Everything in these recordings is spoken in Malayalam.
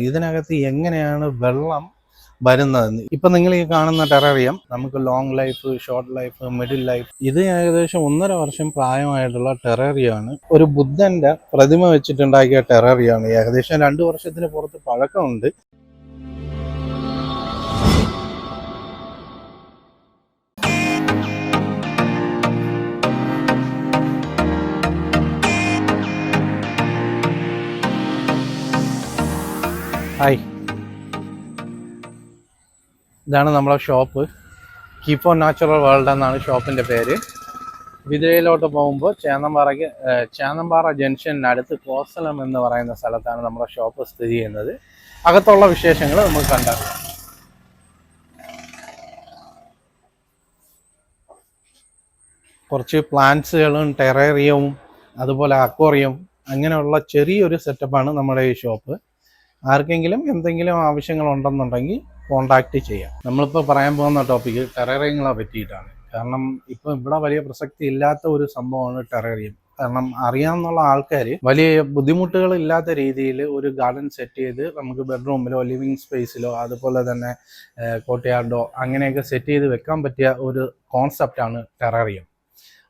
ഇതിനകത്ത് എങ്ങനെയാണ് വെള്ളം വരുന്നതെന്ന്? ഇപ്പൊ നിങ്ങൾ ഈ കാണുന്ന ടെററിയം നമുക്ക് long life short life middle life ഇത് ഏകദേശം ഒന്നര വർഷം പ്രായമായിട്ടുള്ള ടെററിയാണ്. ഒരു ബുദ്ധന്റെ പ്രതിമ വെച്ചിട്ടുണ്ടാക്കിയ ടെററിയാണ്. ഏകദേശം രണ്ടു വർഷത്തിന് പുറത്ത് പഴക്കമുണ്ട്. ഹായ്. ഇതാണ് നമ്മളെ shop. Keep on natural world എന്നാണ് ഷോപ്പിന്റെ പേര്. വിതിരയിലോട്ട് പോകുമ്പോൾ ചേന്നമ്പാറയ്ക്ക് ചേന്നമ്പാറ ജംഗ്ഷനടുത്ത് കോസലം എന്ന് പറയുന്ന സ്ഥലത്താണ് നമ്മുടെ ഷോപ്പ് സ്ഥിതി ചെയ്യുന്നത്. അകത്തുള്ള വിശേഷങ്ങൾ നമുക്ക് കണ്ടാക്കാം. കുറച്ച് പ്ലാന്റ്സുകളും ടെറേറിയവും അതുപോലെ അക്വറിയം അങ്ങനെയുള്ള ചെറിയൊരു സെറ്റപ്പാണ് നമ്മുടെ ഈ ഷോപ്പ്. ആർക്കെങ്കിലും എന്തെങ്കിലും ആവശ്യങ്ങളുണ്ടെന്നുണ്ടെങ്കിൽ കോണ്ടാക്ട് ചെയ്യാം. നമ്മളിപ്പോൾ പറയാൻ പോകുന്ന ടോപ്പിക്ക് ടെററിയങ്ങളെ പറ്റിയിട്ടാണ്. കാരണം ഇപ്പോൾ ഇവിടെ വലിയ പ്രസക്തി ഇല്ലാത്ത ഒരു സംഭവമാണ് ടെററിയം കാരണം അറിയാമെന്നുള്ള ആൾക്കാർ വലിയ ബുദ്ധിമുട്ടുകൾ ഇല്ലാത്ത രീതിയിൽ ഒരു ഗാർഡൻ സെറ്റ് ചെയ്ത് നമുക്ക് ബെഡ്റൂമിലോ ലിവിങ് സ്പേസിലോ അതുപോലെ തന്നെ കോട്ടയാർഡോ അങ്ങനെയൊക്കെ സെറ്റ് ചെയ്ത് വെക്കാൻ പറ്റിയ ഒരു കോൺസെപ്റ്റാണ് ടെററിയം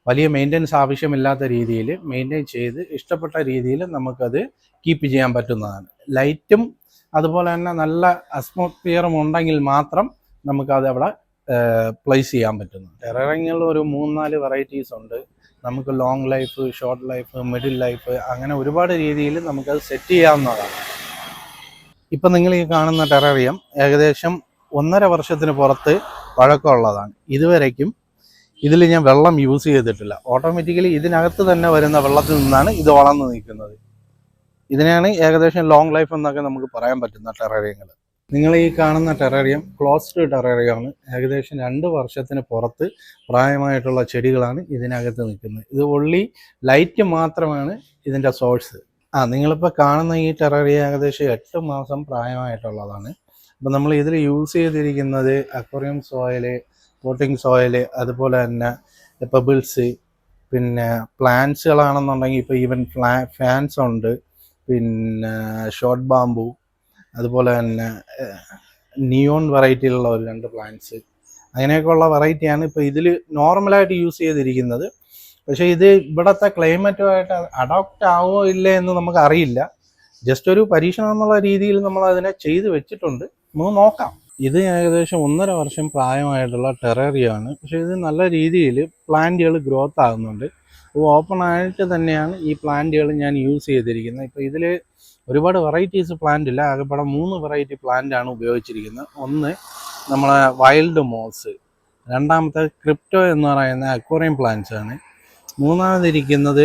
വലിയ മെയിന്റെനൻസ് ആവശ്യമില്ലാത്ത രീതിയിൽ മെയിന്റെയിൻ ചെയ്ത് ഇഷ്ടപ്പെട്ട രീതിയിൽ നമുക്കത് കീപ്പ് ചെയ്യാൻ പറ്റുന്നതാണ്. ലൈറ്റും അതുപോലെ തന്നെ നല്ല അസ്മോസ്ഫിയറും ഉണ്ടെങ്കിൽ മാത്രം നമുക്കത് അവിടെ പ്ലേസ് ചെയ്യാൻ പറ്റുന്നു ടെററിങ്ങിൽ ഒരു മൂന്നാൽ വെറൈറ്റീസ് ഉണ്ട്. നമുക്ക് long life short life middle life അങ്ങനെ ഒരുപാട് രീതിയിൽ നമുക്കത് സെറ്റ് ചെയ്യാവുന്നതാണ്. ഇപ്പം നിങ്ങൾ ഈ കാണുന്ന ടെററിയം ഏകദേശം ഒന്നര വർഷത്തിന് പുറത്ത് പഴക്കമുള്ളതാണ്. ഇതുവരയ്ക്കും ഇതിൽ ഞാൻ വെള്ളം യൂസ് ചെയ്തിട്ടില്ല. ഓട്ടോമാറ്റിക്കലി ഇതിനകത്ത് തന്നെ വരുന്ന വെള്ളത്തിൽ നിന്നാണ് ഇത് വളർന്നു നിൽക്കുന്നത്. ഇതിനെയാണ് ഏകദേശം ലോങ് ലൈഫ് എന്നൊക്കെ നമുക്ക് പറയാൻ പറ്റുന്ന ടെറേറിയങ്ങൾ. നിങ്ങൾ ഈ കാണുന്ന ടെറേറിയം ക്ലോസ്ഡ് ടെററിയമാണ് ഏകദേശം രണ്ട് വർഷത്തിന് പുറത്ത് പ്രായമായിട്ടുള്ള ചെടികളാണ് ഇതിനകത്ത് നിൽക്കുന്നത്. ഇത് ഒള്ളി ലൈറ്റ് മാത്രമാണ് ഇതിന്റെ സോഴ്സ് ആ നിങ്ങളിപ്പോൾ കാണുന്ന ഈ ടെററിയ ഏകദേശം എട്ട് മാസം പ്രായമായിട്ടുള്ളതാണ്. അപ്പം നമ്മൾ ഇതിൽ യൂസ് ചെയ്തിരിക്കുന്നത് അക്വറിയം സോയിൽ പോട്ടിംഗ് സോയിൽ അതുപോലെ തന്നെ പെബിൾസ് പിന്നെ പ്ലാന്റ്സുകളാണെന്നുണ്ടെങ്കിൽ ഇപ്പോൾ ഈവൻ ഫ്ലാ ഫാൻസ് ഉണ്ട്. പിന്നെ ഷോർട്ട് ബാമ്പു അതുപോലെ തന്നെ നിയോൺ വെറൈറ്റിയിലുള്ള ഒരു രണ്ട് പ്ലാന്റ്സ് അങ്ങനെയൊക്കെയുള്ള വെറൈറ്റിയാണ് ഇപ്പോൾ ഇതിൽ നോർമലായിട്ട് യൂസ് ചെയ്തിരിക്കുന്നത്. പക്ഷേ ഇത് ഇവിടുത്തെ ക്ലൈമറ്റുമായിട്ട് അഡോപ്റ്റ് ആവോ ഇല്ലേ എന്ന് നമുക്ക് അറിയില്ല ജസ്റ്റ് ഒരു പരീക്ഷണം എന്നുള്ള രീതിയിൽ നമ്മൾ അതിനെ ചെയ്തു വെച്ചിട്ടുണ്ട്. നമുക്ക് നോക്കാം. ഇത് ഏകദേശം ഒന്നര വർഷം പ്രായമായിട്ടുള്ള ടെററിയാണ്. പക്ഷേ ഇത് നല്ല രീതിയിൽ പ്ലാന്റുകൾ ഗ്രോത്ത് ആകുന്നുണ്ട്. ഓപ്പൺ ആയിട്ട് തന്നെയാണ് ഈ പ്ലാന്റുകൾ ഞാൻ യൂസ് ചെയ്തിരിക്കുന്നത്. ഇപ്പോൾ ഇതിൽ ഒരുപാട് വെറൈറ്റീസ് പ്ലാന്റ് ഇല്ല. ആകെപ്പാടെ മൂന്ന് വെറൈറ്റി പ്ലാന്റ് ആണ് ഉപയോഗിച്ചിരിക്കുന്നത്. ഒന്ന് നമ്മളെ വൈൽഡ് മോസ് രണ്ടാമത്തെ ക്രിപ്റ്റോ എന്ന് പറയുന്ന അക്വറിയം പ്ലാന്റ്സ് ആണ്. മൂന്നാമതിരിക്കുന്നത്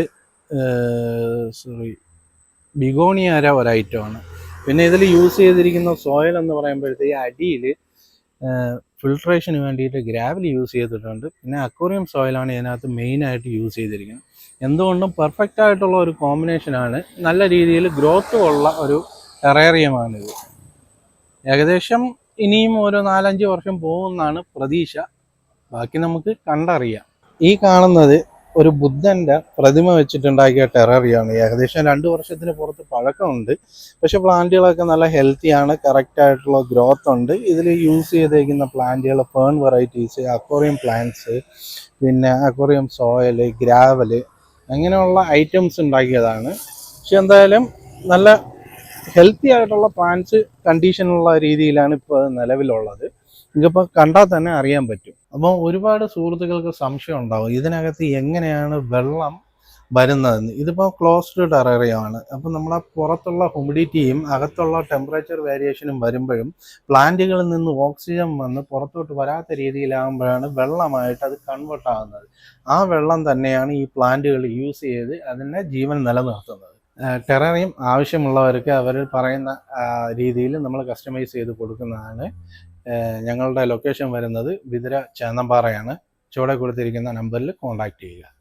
സോറി ബിഗോണിയാര ഒരു പിന്നെ ഇതിൽ യൂസ് ചെയ്തിരിക്കുന്ന സോയിൽ എന്ന് പറയുമ്പോഴത്തേക്ക് അടിയിൽ ഫിൽട്രേഷന് വേണ്ടിയിട്ട് ഗ്രാവൽ യൂസ് ചെയ്തിട്ടുണ്ട്. പിന്നെ അക്വറിയം സോയിലാണ് ഇതിനകത്ത് മെയിനായിട്ട് യൂസ് ചെയ്തിരിക്കുന്നത്. എന്തുകൊണ്ടും പെർഫെക്റ്റ് ആയിട്ടുള്ള ഒരു കോമ്പിനേഷനാണ് നല്ല രീതിയിൽ ഗ്രോത്ത് ഉള്ള ഒരു ടെറേറിയമാണിത് ഏകദേശം ഇനിയും ഒരു നാലഞ്ച് വർഷം പോകുമെന്നാണ് പ്രതീക്ഷ. ബാക്കി നമുക്ക് കണ്ടറിയാം. ഈ കാണുന്നത് ഒരു ബുദ്ധന്റെ പ്രതിമ വെച്ചിട്ടുണ്ടാക്കിയ ടെററിയാണ്. ഏകദേശം രണ്ട് വർഷത്തിന് പുറത്ത് പഴക്കമുണ്ട്. പക്ഷെ പ്ലാന്റുകളൊക്കെ നല്ല ഹെൽത്തിയാണ് കറക്റ്റ് ആയിട്ടുള്ള ഗ്രോത്ത് ഉണ്ട്. ഇതിൽ യൂസ് ചെയ്തേക്കുന്ന പ്ലാന്റുകൾ ഫേൺ വെറൈറ്റീസ് അക്വറിയം പ്ലാന്റ്സ് പിന്നെ അക്വറിയം സോയൽ ഗ്രാവൽ അങ്ങനെയുള്ള ഐറ്റംസ് ഉണ്ടാക്കിയതാണ്. പക്ഷെ എന്തായാലും നല്ല ഹെൽത്തി ആയിട്ടുള്ള പ്ലാന്റ്സ് കണ്ടീഷനുള്ള രീതിയിലാണ് ഇപ്പോൾ നിലവിലുള്ളത്. ഇതിപ്പോൾ കണ്ടാൽ തന്നെ അറിയാൻ പറ്റും. അപ്പോൾ ഒരുപാട് സുഹൃത്തുക്കൾക്ക് സംശയം ഉണ്ടാവും. ഇതിനകത്ത് എങ്ങനെയാണ് വെള്ളം വരുന്നതെന്ന്. ഇതിപ്പോൾ ക്ലോസ്ഡ് ടെററിയമാണ് അപ്പോൾ നമ്മളെ പുറത്തുള്ള ഹ്യൂമിഡിറ്റിയും അകത്തുള്ള ടെമ്പറേച്ചർ വേരിയേഷനും വരുമ്പോഴും പ്ലാന്റുകളിൽ നിന്ന് ഓക്സിജൻ വന്ന് പുറത്തോട്ട് വരാത്ത രീതിയിലാകുമ്പോഴാണ് വെള്ളമായിട്ട് അത് കൺവേർട്ട് ആകുന്നത് ആ വെള്ളം തന്നെയാണ് ഈ പ്ലാന്റുകൾ യൂസ് ചെയ്ത് അതിനെ ജീവൻ നിലനിർത്തുന്നത്. ടെററിയം ആവശ്യമുള്ളവർക്ക് അവർ പറയുന്ന രീതിയിൽ നമ്മൾ കസ്റ്റമൈസ് ചെയ്ത് കൊടുക്കുന്നതാണ്. ഞങ്ങളുടെ ലൊക്കേഷൻ വരുന്നത് വിതുര ചേന്നമ്പാറയാണ്. ചുവടെ കൊടുത്തിരിക്കുന്ന നമ്പറിൽ കോൺടാക്റ്റ് ചെയ്യുക.